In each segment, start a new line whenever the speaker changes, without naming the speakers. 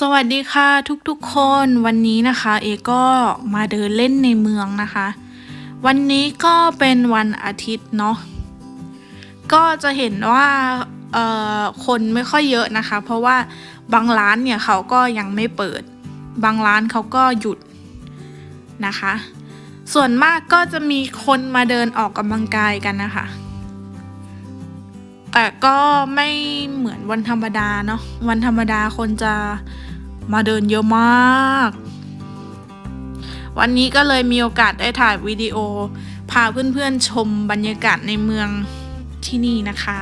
สวัสดีค่ะทุกๆคนวันนี้นะคะ เอก็มาเดินเล่นในเมืองนะคะ วันนี้ก็เป็นวันอาทิตย์เนาะก็จะเห็นว่าเอ่อคนไม่ค่อยเยอะนะคะ เพราะว่าบางร้านเนี่ยเขาก็ยังไม่เปิด บางร้านเขาก็หยุดนะคะ ส่วนมากก็จะมีคนมาเดินออกกำลังกายกันนะคะ แต่ก็ไม่เหมือนวันธรรมดาเนาะวันธรรมดาคนจะมาเดินเยอะมาก วันนี้ก็เลยมีโอกาสได้ถ่ายวิดีโอ พาเพื่อนๆชมบรรยากาศในเมืองที่นี่นะคะ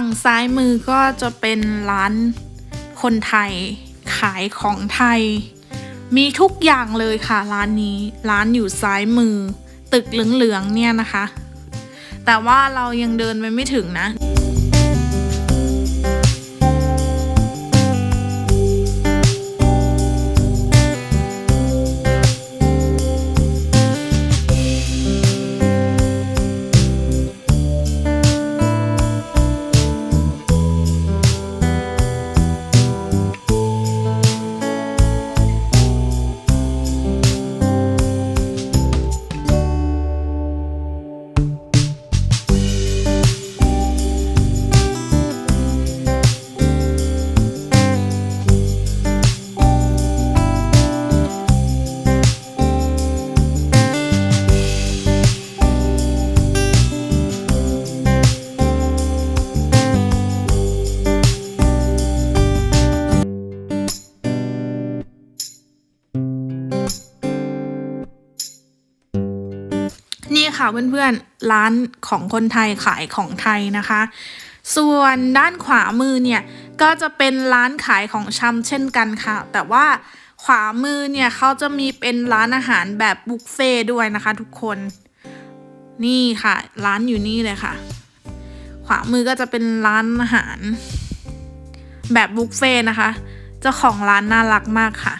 ฝั่งซ้ายมือก็จะเป็นร้านคนไทยขายของไทย มีทุกอย่างเลยค่ะร้านนี้ ร้านอยู่ซ้ายมือ ตึกเหลืองๆเนี่ยนะคะ แต่ว่าเรายังเดินไปไม่ถึงนะ นี่ค่ะเพื่อนๆ ร้านของคนไทยขายของไทยนะคะ ส่วนด้านขวามือเนี่ยก็จะเป็นร้านขายของชำเช่นกันค่ะ แต่ว่าขวามือเนี่ยเขาจะมีเป็นร้านอาหารแบบบุฟเฟ่ต์ด้วยนะคะทุกคน นี่ค่ะ ร้านอยู่นี่เลยค่ะ ขวามือก็จะเป็นร้านอาหาร แบบบุฟเฟ่ต์นะคะ เจ้าของร้านน่ารักมากค่ะ